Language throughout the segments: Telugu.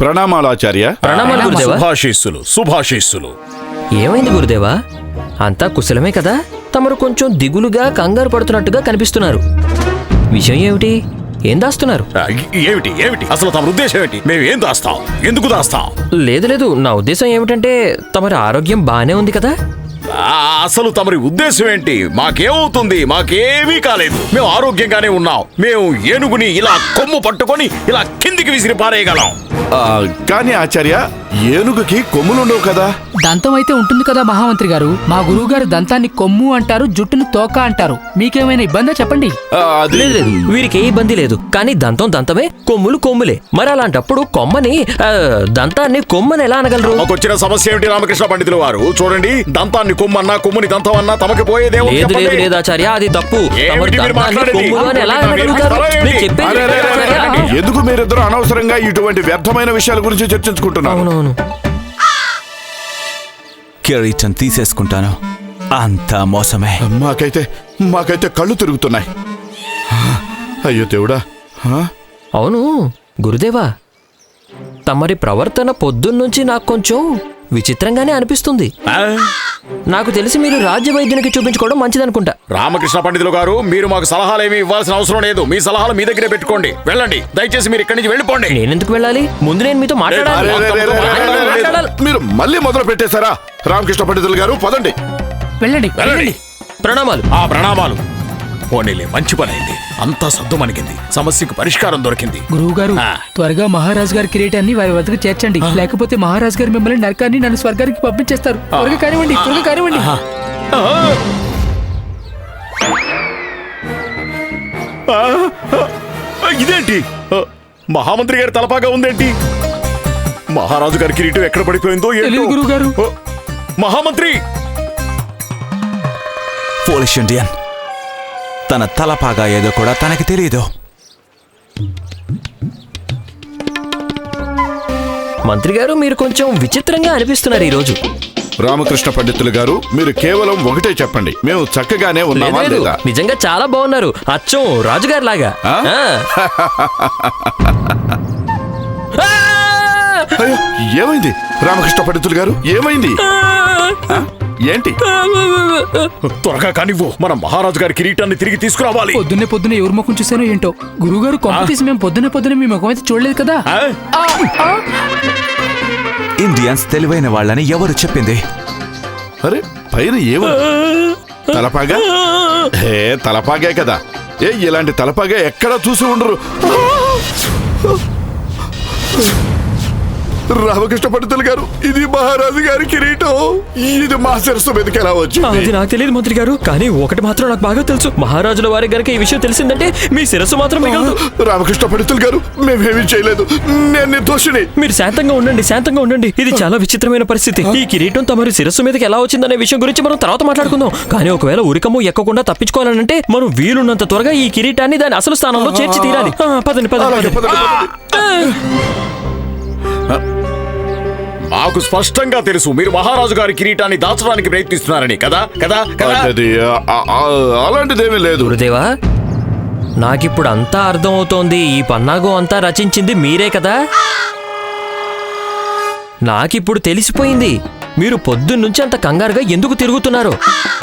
ప్రణామాలు ఆచార్య ప్రణామాలు. గురుదేవా. శుభాశీస్సులు శుభాశీస్సులు ఏమైంది గురుదేవా? అంతా కుశలమే కదా? తమరు కొంచెం దిగులుగా కంగారు పడుతున్నట్టుగా కనిపిస్తున్నారు. విషయం ఏమిటి? ఏం దాస్తున్నారు? ఆ, ఏమిటి ఏమిటి? అసలు తమ ఉద్దేశం ఏంటి మేము ఏం దాస్తాం? ఎందుకు దాస్తాం? లేదు లేదు. నా ఉద్దేశం ఏమిటంటే తమరి ఆరోగ్యం బానే ఉంది కదా? అసలు తమరి ఉద్దేశం ఏంటి? మాకేమవుతుంది? మాకేమీ కాలేదు. మేము ఆరోగ్యంగానే ఉన్నాం. మేము ఏనుగుని ఇలా కొమ్ము పట్టుకొని ఇలా కిందికి విసిరి పారేయగలం. కానీ ఆచార్య ఏనుగుకి కొమ్ములుండవు కదా? దంతం అయితే ఉంటుంది కదా మహామంత్రి గారు? మా గురువు గారు దంతాన్ని కొమ్ము అంటారు జుట్టుని తోక అంటారు. మీకేమైనా ఇబ్బందా చెప్పండి? లేదు లేదు. వీరికి ఏ ఇబ్బంది లేదు. కానీ దంతం దంతమే కొమ్ములు కొమ్ములే. మరి అలాంటప్పుడు కొమ్మని ఆ, దంతాన్ని కొమ్మని ఎలా అనగలరు? మాకు వచ్చిన సమస్య ఏమిటి రామకృష్ణ పండితులు వారు? చూడండి దంతాన్ని కొమ్మన్నా కొమ్ముని దంతం అన్నా తమకి పోయేదేమో లేదు లేదు లేదు ఆచార్య అది తప్పు. ఏమిటి తమరు మీరు దంతాన్ని మాట్లాడేది? కొమ్ములు అని ఎలా మీరు అనగలుగుతారు? మాట్లాడేది? మీరు చెప్పేది అరే, అరే, అరే, అరే, ఆచార్య. ఎందుకు మీరిద్దరు అనవసరంగా ఇటువంటి వ్యర్థమైన విషయాల గురించి చర్చించుకుంటున్నారు? అవునవును. కిరీటం తీసేసుకుంటాను అంతా మోసమే. మాకైతే మాకైతే కళ్ళు తిరుగుతున్నాయి. అయ్యో దేవుడా? అవును గురుదేవా. తమరి ప్రవర్తన పొద్దున్నుంచి నాకు కొంచెం విచిత్రంగానే అనిపిస్తుంది. ఆ? నాకు తెలిసి మీరు రాజ్య వైద్యునికి చూపించుకోవడం మంచిదనుకుంటా. రామకృష్ణ పండితులు గారు మీరు మాకు సలహాలు ఏమీ ఇవ్వాల్సిన అవసరం లేదు. మీ సలహాలు మీ దగ్గరే పెట్టుకోండి. వెళ్ళండి. దయచేసి మీరు ఇక్కడి నుంచి వెళ్ళిపోండి. నేనెందుకు వెళ్ళాలి? ముందు నేను మీతో మాట్లాడాలి. మీరు మళ్ళీ మొదలు పెట్టేశారా? రామకృష్ణ పండితులు గారు పదండి. వెళ్ళండి. వెళ్ళండి. ప్రణామాలు. ఆ ప్రణామాలు. పోనీలే మంచి పని అయింది అంతా సద్దు మనకింది సమస్యకు పరిష్కారం దొరికింది. గురువు గారు ఆ. త్వరగా మహారాజు గారి కిరీటాన్ని వారి వద్దకు చేర్చండి. లేకపోతే మహారాజు గారు మిమ్మల్ని నరకాన్ని నన్ను స్వర్గానికి పంపించేస్తారు. త్వరగా కానివ్వండి త్వరగా కానివ్వండి. ఆ, ఆ, ఇదేంటి? ఆ, మహామంత్రి గారి తలపాగా ఉందేంటి? మహారాజు గారి కిరీటం ఎక్కడ పడిపోయిందో ఏంటో. తెలీదు గురువుగారు. ఓ, మహామంత్రి! Polish Indian. తన తలపాగా ఏదో కూడా తనకి తెలియదు. మంత్రి గారు మీరు కొంచెం విచిత్రంగా అనిపిస్తున్నారు ఈ రోజు. రామకృష్ణ పండితులు గారు మీరు కేవలం ఒకటే చెప్పండి. మేము చక్కగానే ఉన్నామా లేదు, లేదా? నిజంగా చాలా బాగున్నారు. అచ్చం రాజుగారి లాగా? అయ్యో, ఏమైంది? రామకృష్ణ పండితులు గారు ఏమైంది? ఏంటి? త్వరగా కానివ్వు. మన మహారాజు గారి కిరీటాన్ని తిరిగి తీసుకురావాలి. పొద్దున్నే పొద్దున్నే ఎవరి ముఖం చూసానో ఏంటో? గురువు గారు కొంప తీసి మేము పొద్దున్నే పొద్దున్నే మీ ముఖం అయితే చూడలేదు కదా. ఇండియన్స్ తెలివైన వాళ్ళని ఎవరు చెప్పింది? అరే పైన ఏమో? తలపాగా? ఏ తలపాగే కదా. ఏ ఇలాంటి తలపాగా ఎక్కడా చూసి ఉండరు. రామకృష్ణ పండితులు గారు ఇది మహారాజు గారి కిరీటం. ఇది మా శిరస్సు మీదకి ఎలా అది వచ్చింది నాకు తెలియదు మంత్రి గారు కానీ ఒకటి మాత్రం నాకు బాగా తెలుసు. మహారాజుల వారి గనక ఈ విషయం తెలిసిందంటే మీ శిరస్సు మాత్రం మిగలదు. రామకృష్ణ పండితులు గారు మేమేమీ చేయలేదు. నేను నిర్దోషిని. మీరు శాంతంగా ఉండండి శాంతంగా ఉండండి. ఇది చాలా విచిత్రమైన పరిస్థితి. ఈ కిరీటం తమరి శిరస్సు మీదకి ఎలా వచ్చిందనే విషయం గురించి మనం తర్వాత మాట్లాడుకుందాం. కానీ ఒకవేళ ఉరికము ఎక్కకుండా తప్పించుకోవాలంటే మనం వీలున్నంత త్వరగా ఈ కిరీటాన్ని దాని అసలు స్థానంలో చేర్చి తీరాలి. పదండి పదండి పదండి. మాకు స్పష్టంగా తెలుసు మీరు మహారాజు గారి కిరీటాన్ని దాచడానికి ప్రయత్నిస్తున్నారని కదా? కదా? అలాంటిదేమీ లేదు. గురుదేవా నాకిప్పుడు అంతా అర్థమవుతోంది ఈ పన్నాగం అంతా రచించింది మీరే కదా? నాకిప్పుడు తెలిసిపోయింది. మీరు పొద్దున్నుంచి అంత కంగారుగా ఎందుకు తిరుగుతున్నారు?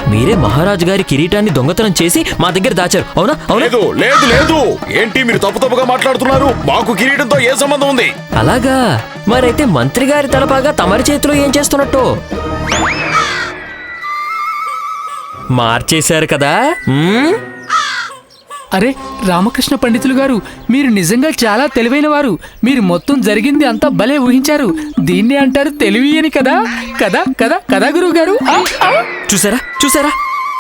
మీరే మహారాజు గారి కిరీటాన్ని దొంగతనం చేసి మా దగ్గర దాచారు. అవునా? అవునా? లేదు లేదు లేదు. ఏంటి మీరు తప్పు తప్పుగా మాట్లాడుతున్నారు? మాకు కిరీటంతో ఏ సంబంధం ఉంది? అలాగా. మరైతే మంత్రి గారి తలపాగా తమరి చేతిలో ఏం చేస్తున్నట్టు? మార్చేశారు కదా? మ్మ్? అరే రామకృష్ణ పండితులు గారు మీరు నిజంగా చాలా తెలివైన వారు. మీరు మొత్తం జరిగింది అంతా భలే ఊహించారు. దీన్నే అంటారు తెలివి అని కదా కదా కదా కదా గురువు గారు చూసారా చూసారా?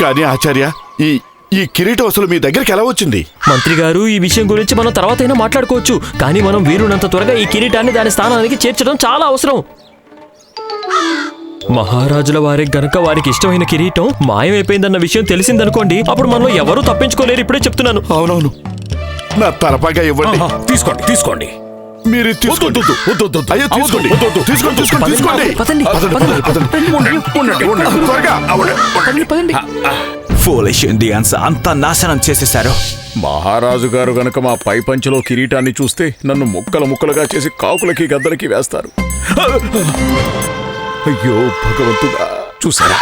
కానీ ఆచార్య ఈ ఈ కిరీటం అసలు మీ దగ్గరికి ఎలా వచ్చింది? మంత్రి గారు ఈ విషయం గురించి మనం తర్వాత అయినా మాట్లాడుకోవచ్చు. కానీ మనం వీలున్నంత త్వరగా ఈ కిరీటాన్ని దాని స్థానానికి చేర్చడం చాలా అవసరం. మహారాజుల వారికి గనక వారికి ఇష్టమైన కిరీటం మాయమైపోయిందన్న విషయం తెలిసిందనుకోండి అప్పుడు మనలో ఎవరూ తప్పించుకోలేరు ఇప్పుడే చెప్తున్నాను. అవునవును. నా తలపాగా ఇవ్వండి. తీసుకోండి తీసుకోండి. మీరు తీసుకోండి. అయ్యో తీసుకోండి వద్దు, వద్దు. తీసుకోండి. తీసుకోండి తీసుకోండి పదండి, పదండి, పదండి. పదండి, పదండి. ఉండండి, ఉండండి, ఉండండి. త్వరగా పదండి పదండి. ఫోలిష్ ఇండియన్స్ అంతా నాశనం చేసేశారు. మహారాజు గారు గనక మా పై పంచలో కిరీటాన్ని చూస్తే నన్ను ముక్కలు ముక్కలుగా చేసి కాకులకి గద్దలకి వేస్తారు. అయ్యో భగవంతుడా. చూసారా?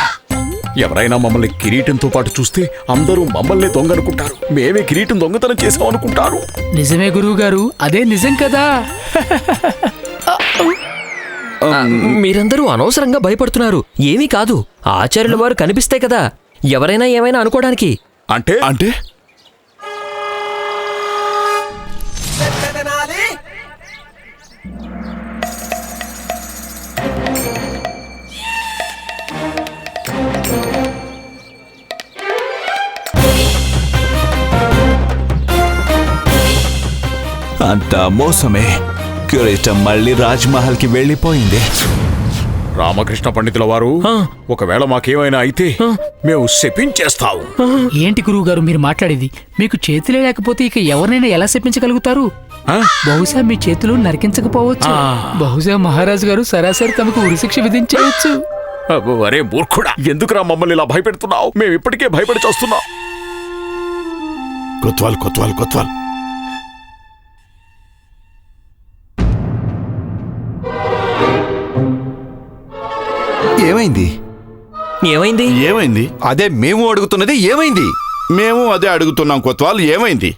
ఎవరైనా మమ్మల్ని కిరీటంతో పాటు చూస్తే అందరూ మమ్మల్ని దొంగ అనుకుంటారు మేమే కిరీటం దొంగతనం చేసాం అనుకుంటారు. నిజమే గురువు గారు అదే నిజం కదా. మీరందరూ అనవసరంగా భయపడుతున్నారు. ఏమీ కాదు ఆచార్యుల వారు కనిపిస్తే కదా. ఎవరైనా ఏమైనా అనుకోవడానికి. అంటే? అంటే? అంతా మోసమే. కిరీటం మళ్ళీ రాజ్మహల్కి వెళ్ళిపోయింది. రామకృష్ణ పండితుల వారు ఒకవేళ మాకేమైనా అయితే మేము శపించేస్తాం. ఏంటి గురువు గారు మీరు మాట్లాడేది? మీకు చేతులే లేకపోతే ఇక ఎవరినైనా ఎలా చెప్పించగలుగుతారు ఆ? బహుశా మీ చేతులు నరికించకపోవచ్చు. బహుశా మహారాజు గారు సరాసరి తమకు ఉరిశిక్ష విధించవచ్చు. అబ్బో, అరే మూర్ఖుడా ఎందుకురా మమ్మల్ని ఇలా భయపెడుతున్నావు? మేము ఇప్పటికే భయపడి చేస్తున్నాం. కొత్వాల్ కొత్వాల్ కొత్వాల్. ఏమైంది? ఏమైంది? ఏమైంది? అదే మేము అడుగుతున్నది ఏమైంది? మేము అదే అడుగుతున్నాం కొత్వాల్ ఏమైంది?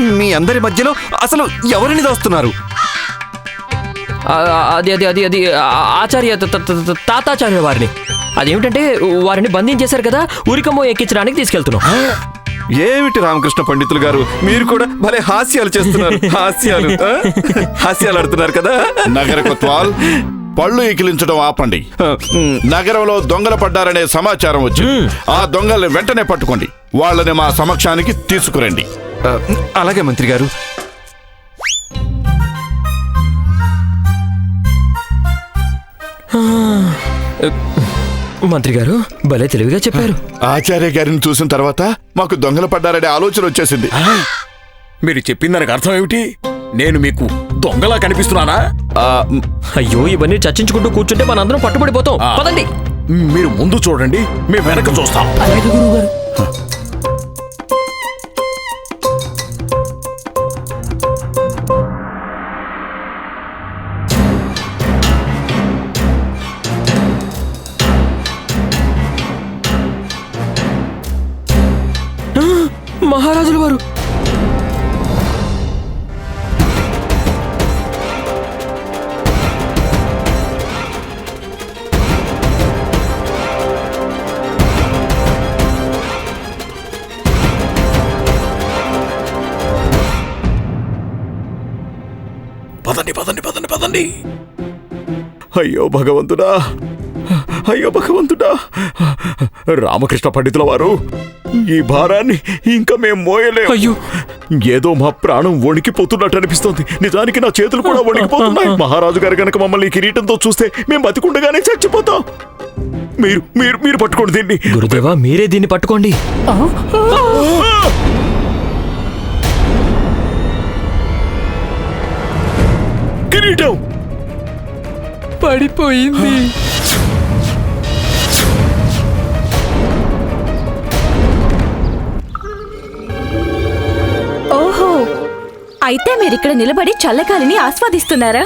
మీ అందరి మధ్యలో అసలు ఎవరిని దోస్తున్నారు? అది అది అది అది ఆచార్య త- త- త- తాతాచార్యుల వారిని. అదేమిటంటే వారిని బంధించేశారు కదా ఉరికమ్మో ఎక్కించడానికి తీసుకెళ్తున్నాం. ఏమిటి రామకృష్ణ పండితులు గారు? మీరు కూడా భలే హాస్యాలు చేస్తున్నారు. హాస్యాలు? హాస్యాలు ఆడుతున్నారు కదా? నగర కొత్వాల్ పళ్ళు ఎకిలించడం ఆపండి. నగరంలో దొంగలు పడ్డారనే సమాచారం వచ్చింది ఆ దొంగల్ని వెంటనే పట్టుకోండి. వాళ్ళని మా సమక్షానికి తీసుకురండి. అలాగే మంత్రి గారు. మంత్రి గారు భలే తెలివిగా చెప్పారు. ఆచార్య గారిని చూసిన తర్వాత మాకు దొంగలు పడ్డారనే ఆలోచన వచ్చేసింది. మీరు చెప్పిన దానికి అర్థం ఏమిటి? నేను మీకు దొంగలా కనిపిస్తున్నానా? అయ్యో ఇవన్నీ చర్చించుకుంటూ కూర్చుంటే మనందరం పట్టుబడిపోతాం. పదండి. మీరు ముందు చూడండి మేము వెనక చూస్తాం. అలాగే గురువు గారు మహారాజుల వారు. పదండి పదండి పదండి పదండి. అయ్యో భగవంతుడా. అయ్యో భగవంతుడా! రామకృష్ణ పండితుల వారు ఈ భారాన్ని ఇంకా మేము మోయలేము అయ్యో! ఏదో మా ప్రాణం వణికిపోతున్నట్టు అనిపిస్తోంది. నిజానికి నా చేతులు కూడా వణికిపోతున్నాయి. మహారాజు గారు గనక మమ్మల్ని కిరీటంతో చూస్తే మేము బతికుండగానే చచ్చిపోతాం. మీరు మీరు మీరు పట్టుకోండి దీన్ని. గురుదేవా మీరే దీన్ని పట్టుకోండి. కిరీటం! పడిపోయింది. అయితే మీరిక్కడ నిలబడి చల్లగాలిని ఆస్వాదిస్తున్నారా?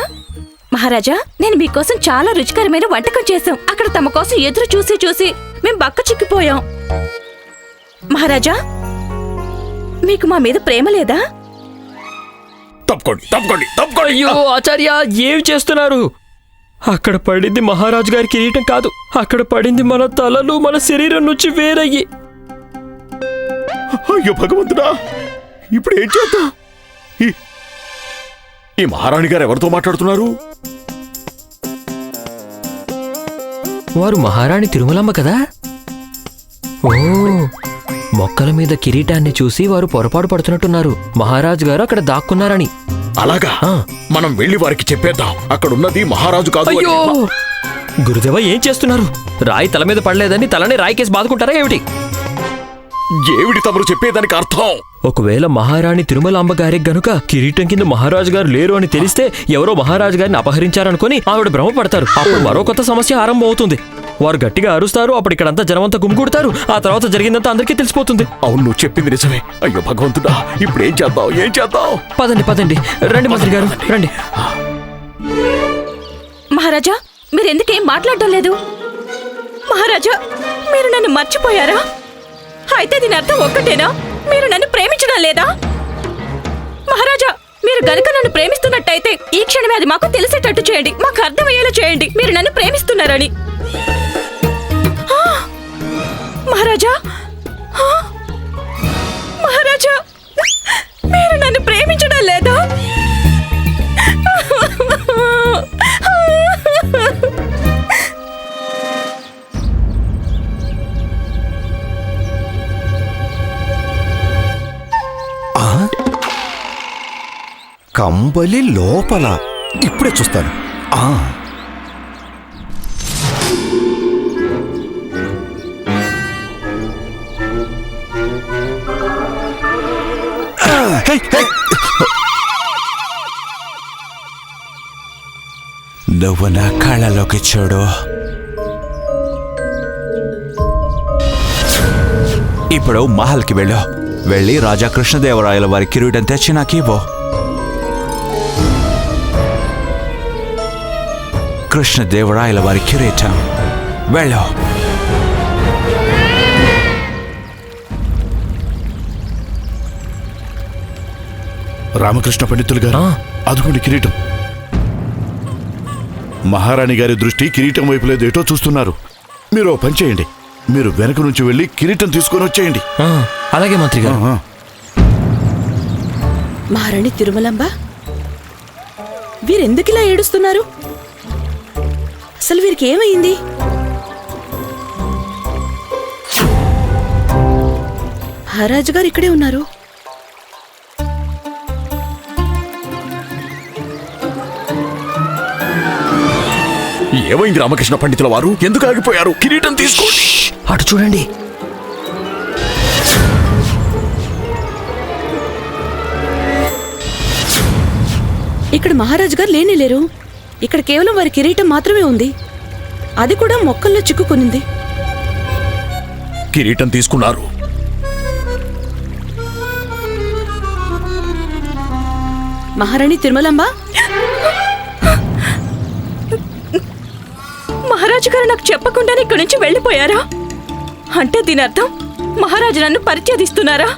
మహారాజా నేను మీకోసం చాలా రుచికరమైన వంటకం చేశాం. అక్కడ తమ కోసం ఎదురు చూసి చూసి మేం బక్క చిక్కిపోయాం. మహారాజా మీకు మా మీద ప్రేమ లేదా? తప్పుకోండి తప్పుకోండి తప్పుకోండి. అయ్యో ఆచార్య ఏమి చేస్తున్నారు? అక్కడ పడింది మహారాజు గారి కిరీటం కాదు. అక్కడ పడింది మన తలలు మన శరీరం నుంచి వేరయ్యి. అయ్యో భగవంతుడా ఇప్పుడు ఏం చేద్దాం? ఈ- ఈ మహారాణి గారు ఎవరితో మాట్లాడుతున్నారు? వారు మహారాణి తిరుమలమ్మ కదా? ఓ మొక్కల మీద కిరీటాన్ని చూసి వారు పొరపాటు పడుతున్నట్టున్నారు. మహారాజు గారు అక్కడ దాక్కున్నారని. అలాగా? మనం వెళ్ళి వారికి చెప్పేద్దాం. అక్కడ ఉన్నది మహారాజు కాదు. అయ్యో! గురుదేవ ఏం చేస్తున్నారు? రాయి తల మీద పడలేదని తలని రాయికేసి బాదుకుంటారా ఏమిటి? ఏమిటి తమరు చెప్పేదానికి అర్థం? ఒకవేళ మహారాణి తిరుమలాంబ గారికి గనుక కిరీటం కింద మహారాజు గారు లేరు అని తెలిస్తే ఎవరో మహారాజు గారిని అపహరించారనుకుని ఆవిడ భ్రమపడతారు. అప్పుడు మరో కొత్త సమస్య ఆరంభం అవుతుంది వారు గట్టిగా అరుస్తారు అప్పుడు ఇక్కడంతా జనమంతా గుమిగూడతారు ఆ తర్వాత జరిగిందంతా అందరికీ తెలిసిపోతుంది. అవును నువ్వు చెప్పింది నిజమే. అయ్యో భగవంతుడా ఇప్పుడు ఏం చేద్దాం ఏం చేద్దాం? పదండి పదండి. రండి మంత్రి గారు రండి. మహారాజా మీరెందుకేం మాట్లాడడం లేదు? మహారాజా మీరు నన్ను మర్చిపోయారా? అయితే దీని అర్థం ఒక్కటేనా? మీరు నన్ను ప్రేమించడం లేదా? మహారాజా మీరు గనుక నన్ను ప్రేమిస్తున్నట్టయితే ఈ క్షణమే అది మాకు తెలిసేటట్టు చేయండి. మాకు అర్థమయ్యేలా చేయండి. మీరు నన్ను ప్రేమిస్తున్నారని. ఆ! మహారాజా! ఆ! మహారాజా! మీరు నన్ను ప్రేమించడం లేదా? కంబలి లోపల. ఇప్పుడే చూస్తాను. ఆ. నువ్వు నా కళ్ళలోకి చూడు. ఇప్పుడు మహల్కి వెళ్ళు. వెళ్ళి రాజా కృష్ణదేవరాయల వారి కిరీటం తెచ్చి నాకు కృష్ణదేవరాయల వారి కిరీటం. వెళ్ళు. రామకృష్ణ పండితులు గారు. అదుకోండి కిరీటం. మహారాణి గారి దృష్టి కిరీటం వైపు లేదు ఏటో చూస్తున్నారు. మీరు ఓ పని చేయండి. మీరు వెనక నుంచి వెళ్ళి కిరీటం తీసుకొని వచ్చేయండి. అలాగే మంత్రి గారు. మహారాణి తిరుమలంబ వీరెందుకిలా ఏడుస్తున్నారు? అసలు వీరికి ఏమైంది? మహారాజు గారు ఇక్కడే ఉన్నారు. ఏమైంది రామకృష్ణ పండితుల వారు? ఎందుకు ఆగిపోయారు? కిరీటం తీసుకోండి. అటు చూడండి. ఇక్కడ మహారాజు గారు లేనే లేరు. ఇక్కడ కేవలం వారి కిరీటం మాత్రమే ఉంది. అది కూడా మొక్కల్లో చిక్కుకునింది. కిరీటం తీసుకున్నారు. మహారాణి తిరుమలంబ? మహారాజు గారు నాకు చెప్పకుండానే ఇక్కడి నుంచి వెళ్ళిపోయారా? అంటే దీని అర్థం మహారాజు నన్ను పరిచయదిస్తున్నారా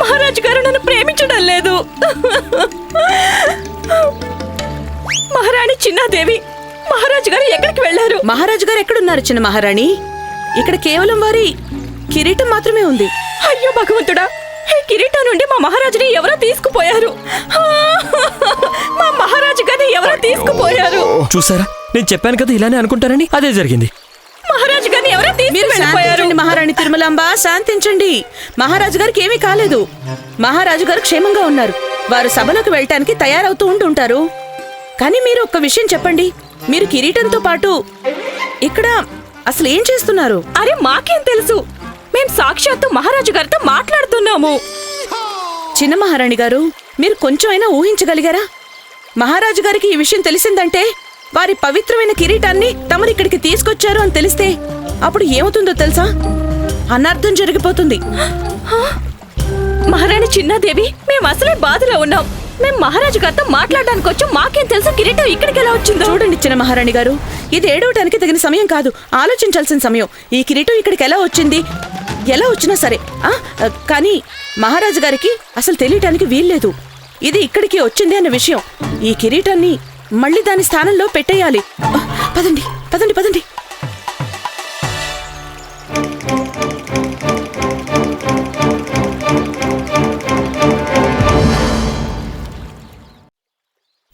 మహారాజు గారు నన్ను ప్రేమించడం లేదు. మహారాణి చిన్నాదేవి. మహారాజు గారు ఎక్కడికి వెళ్ళారు? మహారాజు గారు ఎక్కడున్నారు చిన్న మహారాణి? ఇక్కడ కేవలం వారి కిరీటం మాత్రమే ఉంది. అయ్యో భగవంతుడా ఈ కిరీటం నుండి మా మహారాజుని ఎవరో తీసుకుపోయారు. మా మహారాజు గారిని ఎవరో తీసుకుపోయారు. చూసారా? నేను చెప్పాను కదా ఇలానే అనుకుంటారని అదే జరిగింది. మహారాజు గారిని ఎవరో తీసుకుపోయారు మహారాణి తిరుమలాంబ శాంతించండి. మహారాజు గారికి ఏమీ కాలేదు. మహారాజు గారు క్షేమంగా ఉన్నారు. వారు సభలకు వెళ్ళటానికి తయారవుతూ ఉంటుంటారు కానీ మీరు ఒక్క విషయం చెప్పండి. మీరు కిరీటంతో పాటు ఇక్కడ అసలు ఏం చేస్తున్నారు? అరే మాకేం తెలుసు. మేం సాక్షాత్తు మహారాజు గారితో మాట్లాడుతున్నాము. చిన్న మహారాణి గారు మీరు కొంచెమైనా ఊహించగలిగారా? మహారాజు గారికి ఈ విషయం తెలిసిందంటే వారి పవిత్రమైన కిరీటాన్ని తమరు ఇక్కడికి తీసుకొచ్చారు అని తెలిస్తే అప్పుడు ఏమవుతుందో తెలుసా? అనర్థం జరిగిపోతుంది. మహారాణి చిన్నాదేవి మేము అసలే బాధలో ఉన్నాం. మేము మహారాజు గారితో మాట్లాడడానికి వచ్చి మాకేం తెలుసు? కిరీటం ఇక్కడికి ఎలా వచ్చిందో? చూడండి చిన్న మహారాణి గారు ఇది ఏడవటానికి తగిన సమయం కాదు. ఆలోచించాల్సిన సమయం. ఈ కిరీటం ఇక్కడికి ఎలా వచ్చింది? ఎలా వచ్చినా సరే. ఆ కానీ మహారాజు గారికి అసలు తెలియటానికి వీల్లేదు. ఇది ఇక్కడికి వచ్చింది అన్న విషయం. ఈ కిరీటాన్ని మళ్ళీ దాని స్థానంలో పెట్టేయాలి. పదండి పదండి పదండి.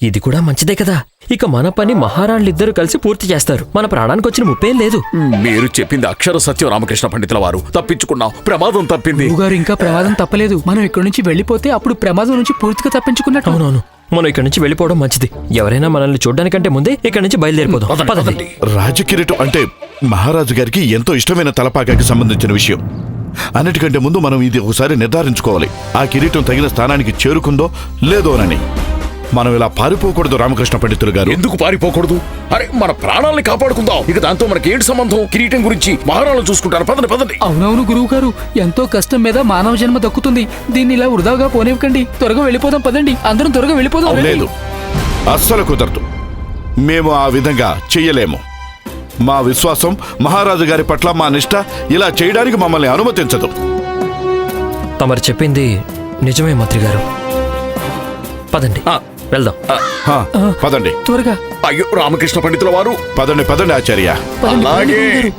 ఇది కూడా మంచిదే కదా. ఇక మన పని మహారాణులిద్దరూ కలిసి పూర్తి చేస్తారు. మన ప్రాణానికి వచ్చిన ముప్పేం లేదు. మీరు చెప్పింది అక్షర సత్యం రామకృష్ణ పండితుల వారు. తప్పించుకున్నాం ప్రమాదం తప్పింది. గురువుగారు ఇంకా ప్రమాదం తప్పలేదు. మనం ఇక్కడి నుంచి వెళ్ళిపోతే అప్పుడు ప్రమాదం నుంచి పూర్తిగా తప్పించుకున్నట్టు. అవునవును. మనం ఇక్కడి నుంచి వెళ్ళిపోవడం మంచిది. ఎవరైనా మనల్ని చూడడానికంటే ముందే ఇక్కడి నుంచి బయలుదేరిపోదాం. పదండి. రాజకిరీటం అంటే మహారాజు గారికి ఎంతో ఇష్టమైన తలపాకాకి సంబంధించిన విషయం. అన్నిటికంటే ముందు మనం ఇది ఒకసారి నిర్ధారించుకోవాలి. ఆ కిరీటం తగిన స్థానానికి చేరుకుందో లేదోనని మనం ఇలా పారిపోకూడదు రామకృష్ణ పండితులు గారు. ఎందుకు పారిపోకూడదు? అరే మన ప్రాణాలని కాపాడుకుందాం. ఇక దాంతో మనకి ఏంటి సంబంధం? కిరీటం గురించి మహారాణులు చూసుకుంటారు. పదండి పదండి. అవునవును గురువు గారు ఎంతో కష్టం మీద మానవ జన్మ దక్కుతుంది. దీన్ని ఇలా వృధాగా పోనివ్వకండి. త్వరగా వెళ్ళిపోదాం పదండి. అందరం త్వరగా వెళ్ళిపోదాం. లేదు. అస్సలు కుదరదు. మేము ఆ విధంగా చెయ్యలేము. మా విశ్వాసం మహారాజు గారి పట్ల మా నిష్ట ఇలా చేయడానికి మమ్మల్ని అనుమతించదు. తమరు చెప్పింది నిజమే మంత్రి గారు. పదండి. ఆ. వెళ్దాం. హా, పదండి. త్వరగా. అయ్యో రామకృష్ణ పండితుల వారు. పదండి పదండి ఆచార్య. అలాగే.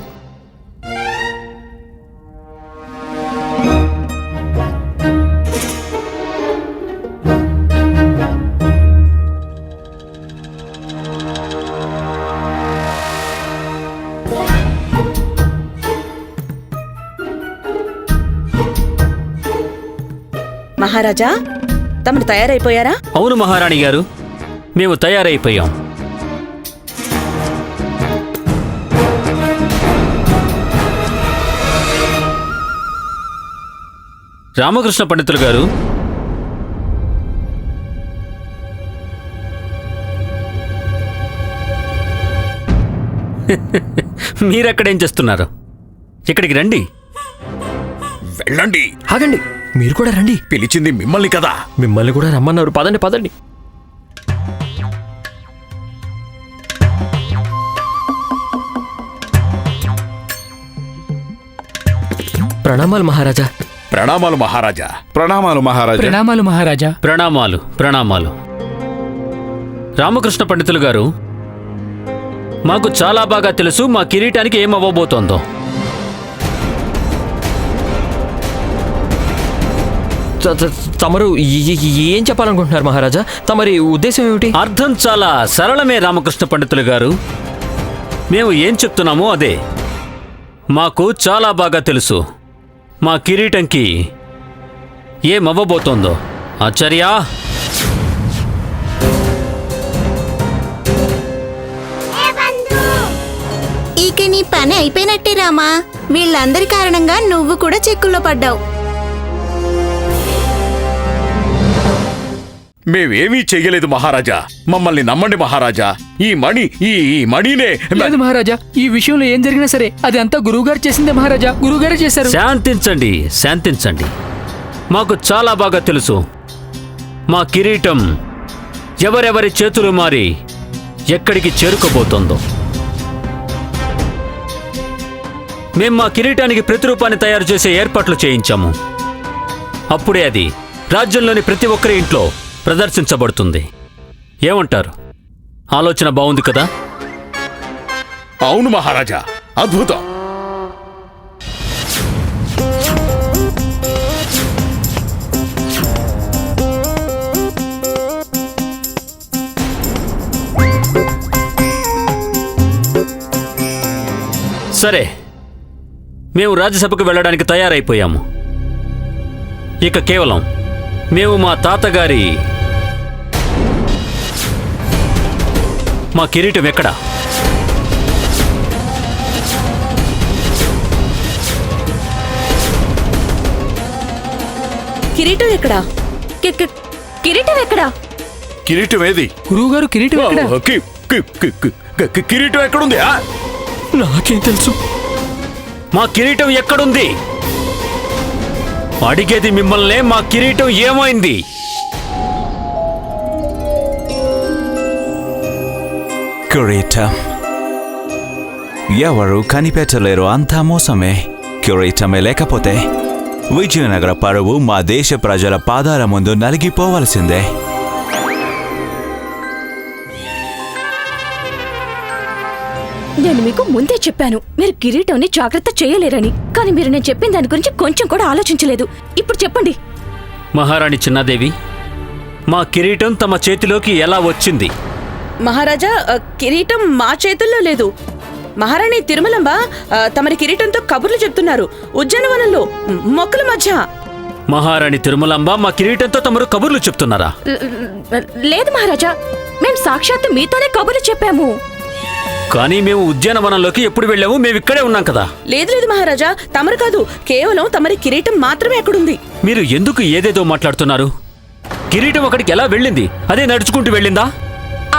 మహారాజా తమరు తయారైపోయారా? అవును మహారాణి గారు మేము తయారైపోయాం. రామకృష్ణ పండితులు గారు మీరెక్కడేం చేస్తున్నారు? ఇక్కడికి రండి. వెళ్ళండి. ఆగండి. మీరు కూడా రండి. పిలిచింది మిమ్మల్ని కదా. మిమ్మల్ని కూడా రమ్మన్నారు. పదండి పదండి. ప్రణామాలు మహారాజా. ప్రణామాలు మహారాజా. ప్రణామాలు మహారాజా. ప్రణామాలు మహారాజా. ప్రణామాలు ప్రణామాలు. రామకృష్ణ పండితులు గారు మాకు చాలా బాగా తెలుసు మా కిరీటానికి ఏమవ్వబోతోందో. తమరు ఏం చెప్పాలనుకుంటున్నారు మహారాజా? తమరి ఉద్దేశం ఏమిటి? అర్థం చాలా సరళమే రామకృష్ణ పండితులు గారు. మేము ఏం చెప్తున్నామో అదే. మాకు చాలా బాగా తెలుసు. మా కిరీటంకి ఏమవ్వబోతోందో ఆచార్యా! ఇక నీ పని అయిపోయినట్టే రామా. వీళ్ళందరి కారణంగా నువ్వు కూడా చిక్కుల్లో పడ్డావు. మేమేమీ చెయ్యలేదు మహారాజా. మమ్మల్ని నమ్మండి మహారాజా. ఈ మణి ఈ ఈ మణినే లేదు మహారాజా ఈ విషయంలో ఏం జరిగినా సరే అది అంతా గురువుగారు చేసిందే మహారాజా. గురువుగారే చేశారు. శాంతించండి శాంతించండి. మాకు చాలా బాగా తెలుసు. మా కిరీటం ఎవరెవరి చేతులు మారి ఎక్కడికి చేరుకోబోతోందో. మేం మా కిరీటానికి ప్రతిరూపాన్ని తయారు చేసే ఏర్పాట్లు చేయించాము. అప్పుడే అది రాజ్యంలోని ప్రతి ఒక్కరి ఇంట్లో ప్రదర్శించబడుతుంది. ఏమంటారు? ఆలోచన బాగుంది కదా? అవును మహారాజా అద్భుతం. సరే మేము రాజ్యసభకు వెళ్ళడానికి తయారైపోయాము. ఇక కేవలం మేము మా తాతగారి మా కిరీటం ఎక్కడా? కిరీటం ఎక్కడా? కి- కి- కిరీటం ఎక్కడా? కిరీటం ఏది? గురువుగారు కిరీటం ఎక్కడ? కి- కి- కి- కి- కి- కిరీటం ఎక్కడుంది? నాకేం తెలుసు. మా కిరీటం ఎక్కడుంది? అడిగేది మిమ్మల్నే మా కిరీటం ఏమైంది? కిరీటం ఎవరు కనిపెట్టలేరు అంతా మోసమే కిరీటమే లేకపోతే విజయనగర పరువు మా దేశ ప్రజల పాదాల ముందు నలిగిపోవలసిందే నేను మీకు ముందే చెప్పాను మీరు కిరీటంని జాగ్రత్త చేయలేరని. కానీ మీరు నేను చెప్పిన దాని గురించి కొంచెం కూడా ఆలోచించలేదు. ఇప్పుడు చెప్పండి. మహారాణి చిన్నాదేవి మా కిరీటం తమ చేతిలోకి ఎలా వచ్చింది? మహారాజా కిరీటం మా చేతుల్లో లేదు. మహారాణి తిరుమలంబ తమరి కిరీటంతో కబుర్లు చెప్తున్నారు. ఉద్యానవనంలో మొక్కల మధ్య. మహారాణి తిరుమలాంబ మా కిరీటంతో తమరు కబుర్లు చెప్తున్నారా? లేదు మహారాజా. మేం సాక్షాత్తు మీతోనే కబుర్లు చెప్పాము. కానీ మేము ఉద్యానవనంలోకి ఎప్పుడు వెళ్ళాము? మేము ఇక్కడే ఉన్నాం కదా. లేదు లేదు మహారాజా. తమరు కాదు. కేవలం తమరి కిరీటం మాత్రమే అక్కడుంది. మీరు ఎందుకు ఏదేదో మాట్లాడుతున్నారు? కిరీటం అక్కడికి ఎలా వెళ్ళింది? అదే నడుచుకుంటూ వెళ్ళిందా?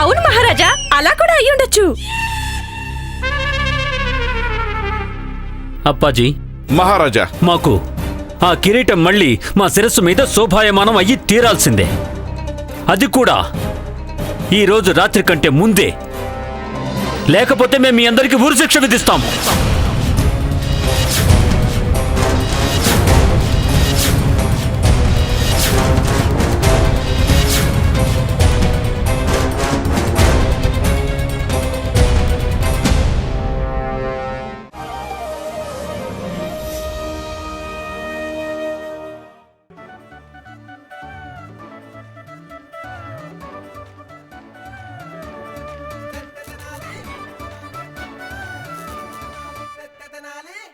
అవును మహారాజా అలా కూడా అయి ఉండొచ్చు. అప్పాజీ మహారాజా. మాకు ఆ కిరీటం మళ్ళీ మా శిరస్సు మీద శోభాయమానం అయ్యి తీరాల్సిందే. అది కూడా ఈ రోజు రాత్రి కంటే ముందే. లేకపోతే మేము మీ అందరికీ ఊరు శిక్ష విధిస్తాం.